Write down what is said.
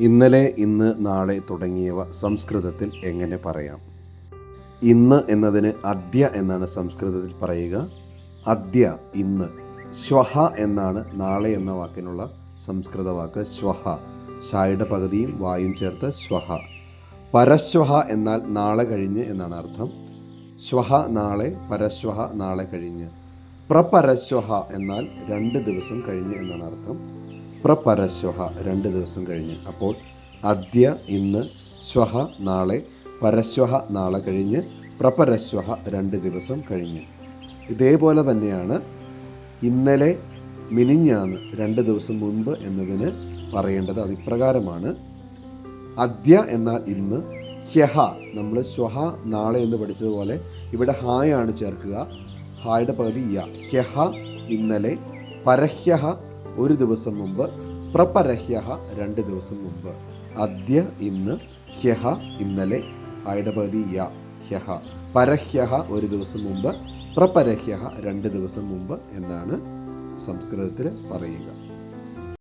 ഇന്നലെ ഇന്ന് നാളെ തുടങ്ങിയവ സംസ്കൃതത്തിൽ എങ്ങനെ പറയാം? ഇന്ന് എന്നതിന് അദ്യ എന്നാണ് സംസ്കൃതത്തിൽ പറയുക. അദ്യ ഇന്ന്. ശ്വഹ എന്നാണ് നാളെ എന്ന വാക്കിനുള്ള സംസ്കൃത വാക്ക് ശ്വഹ. ഷായുടെ പകുതിയും വായും ചേർത്ത് ശ്വഹ. പരശ്വഹ എന്നാൽ നാളെ കഴിഞ്ഞ് എന്നാണ് അർത്ഥം. ശ്വഹ നാളെ പരശ്വഹ നാളെ കഴിഞ്ഞ്. പ്രപരശ്വഹ എന്നാൽ രണ്ട് ദിവസം കഴിഞ്ഞ് എന്നാണ് അർത്ഥം. പ്രപരശ്വഹ രണ്ട് ദിവസം കഴിഞ്ഞ്. അപ്പോൾ അദ്യ ഇന്ന് ശ്വഹ നാളെ പരശ്വഹ നാളെ കഴിഞ്ഞ് പ്രപരശ്വഹ രണ്ട് ദിവസം കഴിഞ്ഞ്. ഇതേപോലെ തന്നെയാണ് ഇന്നലെ മിനിഞ്ഞാന്ന് രണ്ട് ദിവസം മുൻപ് എന്നതിന് പറയേണ്ടത് അതിപ്രകാരമാണ്. അദ്യ എന്നാൽ ഇന്ന് ഹ്യഹ നമ്മൾ ശ്വഹ നാളെ എന്ന് പഠിച്ചതുപോലെ ഇവിടെ ഹായാണ് ചേർക്കുക. ഹായുടെ പകുതി യ. ഹ്യഹ ഇന്നലെ പരഹ്യഹ ഒരു ദിവസം മുമ്പ് പ്രപരഹ്യഹ രണ്ട് ദിവസം മുമ്പ്. അദ്യ ഇന്ന് ഹ്യഹ ഇന്നലെ ഐഡപതി യ ഹ്യഹ. പരഹ്യഹ ഒരു ദിവസം മുമ്പ് പ്രപരഹ്യഹ രണ്ട് ദിവസം മുമ്പ് എന്നാണ് സംസ്കൃതത്തിൽ പറയുക.